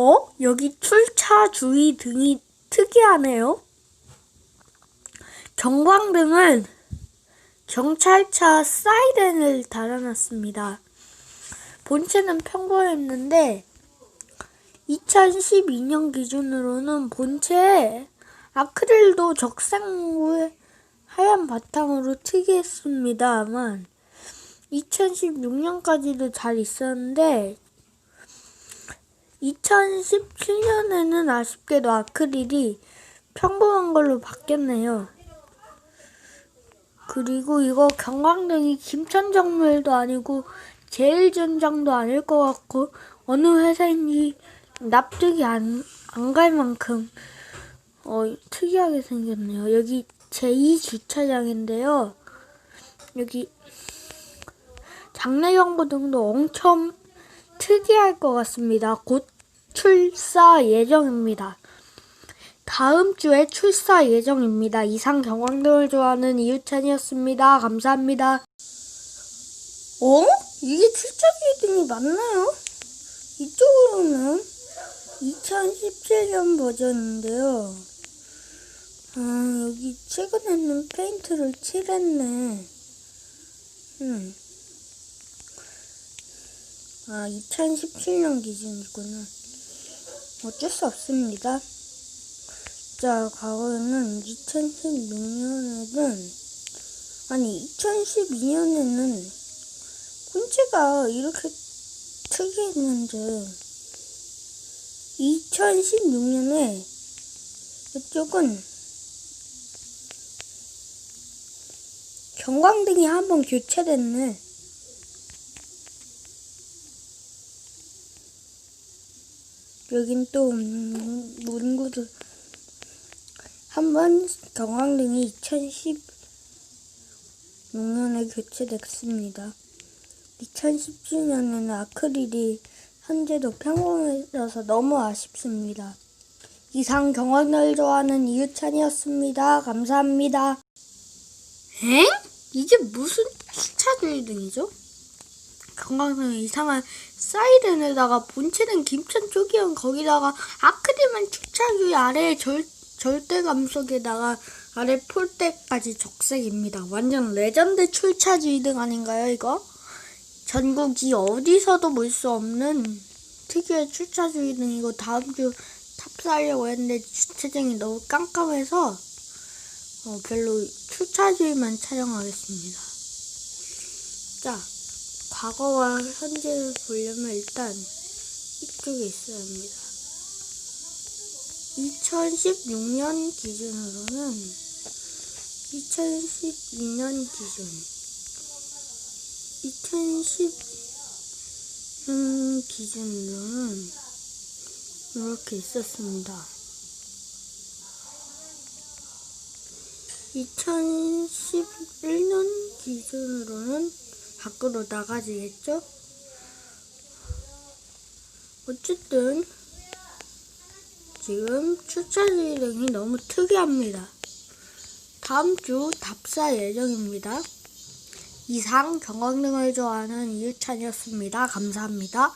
어? 여기 출차 주의 등이 특이하네요. 경광등은 경찰차 사이렌을 달아놨습니다. 본체는 평범했는데 2012년 기준으로는 본체에 아크릴도 후에 하얀 바탕으로 특이했습니다만 2016년까지도 잘 있었는데 2017년에는 아쉽게도 아크릴이 평범한 걸로 바뀌었네요. 그리고 이거 경광등이 김천정밀도 아니고 제일전장도 아닐 것 같고 어느 회사인지 납득이 안 안 갈 만큼 어, 특이하게 생겼네요. 여기 제2주차장인데요. 여기 장내 경보등도 엄청 특이할 것 같습니다. 곧 출사 예정입니다. 다음 주에 출사 예정입니다. 이상 경광등을 좋아하는 이유찬이었습니다. 감사합니다. 어? 이게 출처기등이 맞나요? 이쪽으로는 2017년 버전인데요. 아, 여기 최근에는 페인트를 칠했네. 음. 아, 2017년 기준이구나. 어쩔 수 없습니다. 자, 과거에는 2016년에는, 아니, 2012년에는 본체가 이렇게 특이했는데, 2016년에 이쪽은 경광등이 한번 교체됐네. 여긴 또 음, 문구도 한번 경광등이 2016년에 교체됐습니다. 2017년에는 아크릴이 현재도 평범해져서 너무 아쉽습니다. 이상 경광등을 좋아하는 이유찬이었습니다. 감사합니다. 엥? 이게 무슨 주차주의 등이죠? 경광등은 이상한 사이렌에다가 본체는 김천 쪽이면 거기다가 아크릴만 주차주의 아래에 절, 절대 감속에다가 아래 폴대까지 적색입니다. 완전 레전드 출차주의 등 아닌가요 이거? 전국이 어디서도 볼 수 없는 특유의 출차주의 등이고 다음 주 탑사하려고 했는데 주차장이 너무 깜깜해서 어, 별로 출차주의만 촬영하겠습니다. 자, 과거와 현재를 보려면 일단 이쪽에 있어야 합니다. 2016년 기준으로는 2012년 기준 2010년 기준으로는 이렇게 있었습니다. 2011년 기준으로는 밖으로 나가지겠죠? 어쨌든 지금 추천일행이 너무 특이합니다. 다음 주 답사 예정입니다. 이상 경광등을 좋아하는 이유찬이었습니다. 감사합니다.